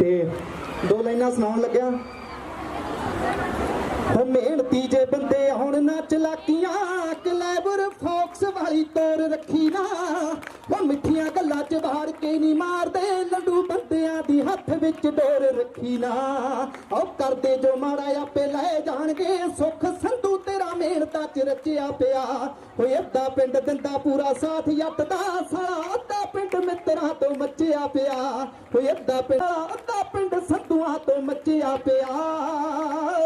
ਤੇ ਦੋ ਲਾਈਨਾਂ ਸੁਣਾਉਣ ਲੱਗਿਆ। ਹੋ ਮਿਹਨਤੀ ਜੇ ਬੰਦੇ ਹੁਣ ਨਾ ਚਲਾਕੀਆਂ ਕਲੈਬਰ ਫੋਕਸ ਵਾਲੀ ਤੋਰ ਰੱਖੀ ਨਾ। ਉਹ ਮਿੱਠੀਆਂ ਗੱਲਾਂ ਚ ਬਾਹਰ ਕੇ ਨਹੀਂ ਮਾਰਦੇ, ਲੱਡੂ ਬੰਦਿਆਂ ਦੀ ਹੱਥ ਵਿੱਚ ਡੋਰ ਰੱਖੀ ਨਾ। ਉਹ ਕਰਦੇ ਜੋ ਮਾੜਾ ਆਪੇ ਲੈ ਜਾਣਗੇ, ਸੁੱਖ ਸੰਧੂ ਤੇਰਾ ਮਿਹਨਤਾਂ ਚ ਰਚਿਆ ਪਿਆ। ਓਏ ਅੱਧਾ ਪਿੰਡ ਦਿੰਦਾ ਪੂਰਾ ਸਾਥ ਜੱਟ ਦਾ ਸਾਲਾ ਮਿੱਤਰਾਂ ਤੋਂ ਮੱਚਿਆ ਪਿਆ ਕੋਈ ਅੱਧਾ ਪਿੰਡ ਅੱਧਾ ਪਿੰਡ ਸੰਧੂਆਂ ਤੋਂ ਮੱਚਿਆ ਪਿਆ।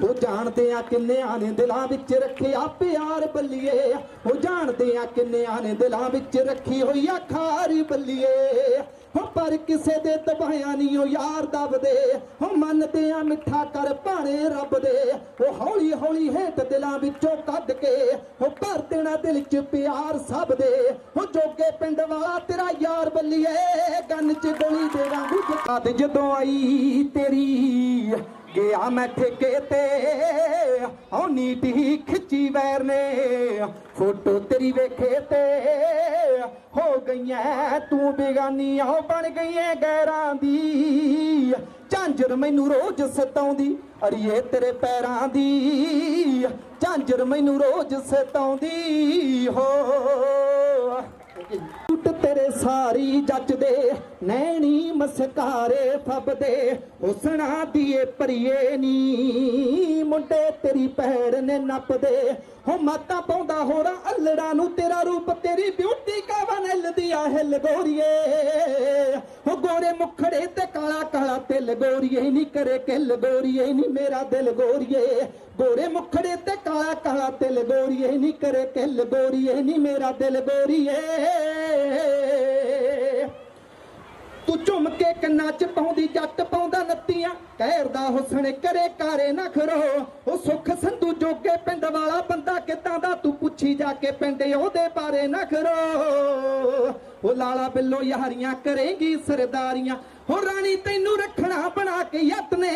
ਉਹ ਜਾਣਦੇ ਆ ਕਿੰਨਿਆਂ ਨੇ ਦਿਲਾਂ ਵਿੱਚ ਰੱਖਿਆ ਪਿਆਰ ਬੱਲੀਏ। ਉਹ ਜਾਣਦੇ ਆ ਕਿੰਨਿਆਂ ਨੇ ਦਿਲਾਂ ਵਿੱਚ ਰੱਖੀ ਹੋਈ ਆ ਖਾਰ ਬੱਲੀਏ। ਹੋ ਪਰ ਕਿਸੇ ਦੇ ਦਬਾਇਆ ਨਹੀਂ ਉਹ ਯਾਰ ਦਬਦੇ। ਹੋ ਮੰਨਦੇ ਆ ਮਿੱਠਾ ਕਰ ਭਾਣੇ ਰੱਬ ਦੇ। ਉਹ ਹੌਲੀ ਹੌਲੀ ਹੇਠ ਦਿਲਾਂ ਵਿੱਚੋਂ ਕੱਢ ਕੇ ਉਹ ਭਰ ਦੇਣਾ ਦਿਲ 'ਚ ਪਿਆਰ ਸਭ ਦੇ। ਉਹ ਜੋਗੇ ਪਿੰਡ ਵਾਲਾ ਤੇਰਾ ਯਾਰ ਬੱਲੀਏ। ਗੰਨ 'ਚ ਗੋਲੀ ਦੇ ਵਾਂਗੂ ਜਕਾਤ ਜਦੋਂ ਆਈ ਤੇਰੀ। ਗਿਆ ਮੈਂ ਠੇਕੇ ਤੇ। ਉਹ ਨੀਟ ਹੀ ਖਿੱਚੀ ਵੈਰ ਨੇ। ਫੋਟੋ ਤੇਰੀ ਵੇਖੇ ਤੇ। ਹੋ ਗਈਆਂ ਤੂੰ ਬੇਗਾਨੀ ਆ ਬਣ ਗਈਆਂ ਗੈਰਾਂ ਦੀ। ਝਾਂਜਰ ਮੈਨੂੰ ਰੋਜ਼ ਸਤਾਉਂਦੀ, ਅੜੀਏ ਤੇਰੇ ਪੈਰਾਂ ਦੀ। ਝਾਂਜਰ ਮੈਨੂੰ ਰੋਜ਼ ਸਤਾਉਂਦੀ, ਹੋ ਸਾਰੀ ਜੱਜਦੇ ਨੈਣੀ ਮਸਕਾਰੇ ਫੱਬਦੇ ਹੁਸਨਾ ਦੀਏ ਪਰੀਏ ਨੀ। ਮੁੰਡੇ ਤੇਰੀ ਪੈੜ ਨੇ ਨੱਪਦੇ, ਹੋ ਮਾਤਾ ਪਾਉਂਦਾ ਹੋਰਾ ਅਲੜਾ ਨੂੰ, ਤੇਰਾ ਰੂਪ ਤੇਰੀ ਬਿਊਟੀ ਕਵਨਲ ਦੀਆਂ ਹਿੱਲ ਗੋਰੀਏ। ਹੋ ਗੋਰੇ ਮੁਖੜੇ ਤੇ ਕਾਲਾ ਕਾਲਾ ਤਿਲ ਗੋਰੀਏ ਨਹੀਂ ਕਰੇ ਕਿਲ ਗੋਰੀਏ ਨਹੀਂ ਮੇਰਾ ਦਿਲ ਗੋਰੀਏ। ਗੋਰੇ ਮੁਖੜੇ ਤੇ ਕਾਲਾ ਕਾਲਾ ਤਿਲ ਗੋਰੀਏ ਨਹੀਂ ਕਰੇ ਕਿਲ ਗੋਰੀਏ ਨਹੀਂ ਮੇਰਾ ਦਿਲ ਗੋਰੀਏ। ਤੂੰ ਝੁੰਮ ਕੇ ਕੰਨਾਂ 'ਚ ਪਾਉਂਦੀ, ਜੱਟ ਪਾਉਂਦਾ ਨੱਤੀਆਂ। ਕਹਿਰਦਾ ਹੁਸਨ, ਕਰੇ ਕਾਰੇ ਨਾ ਖਰੋ। ਉਹ ਸੁੱਖ ਸੰਧੂ ਜੋਗੇ ਪਿੰਡ ਵਾਲਾ ਬੰਦਾ ਕਿਦਾਂ ਦਾ? ਤੂੰ ਪੁੱਛੀ ਜਾ ਕੇ ਪਿੰਡ ਉਹਦੇ ਬਾਰੇ ਨਾ ਖਰੋ। ਉਹ ਲਾਲਾ ਬਿੱਲੋ ਯਾਰੀਆਂ ਕਰੇਗੀ ਸਰਦਾਰੀਆਂ। ਹੋ ਰਾਣੀ ਤੈਨੂੰ ਰੱਖਣਾ ਬਣਾ ਕੇ ਯਤਨੇ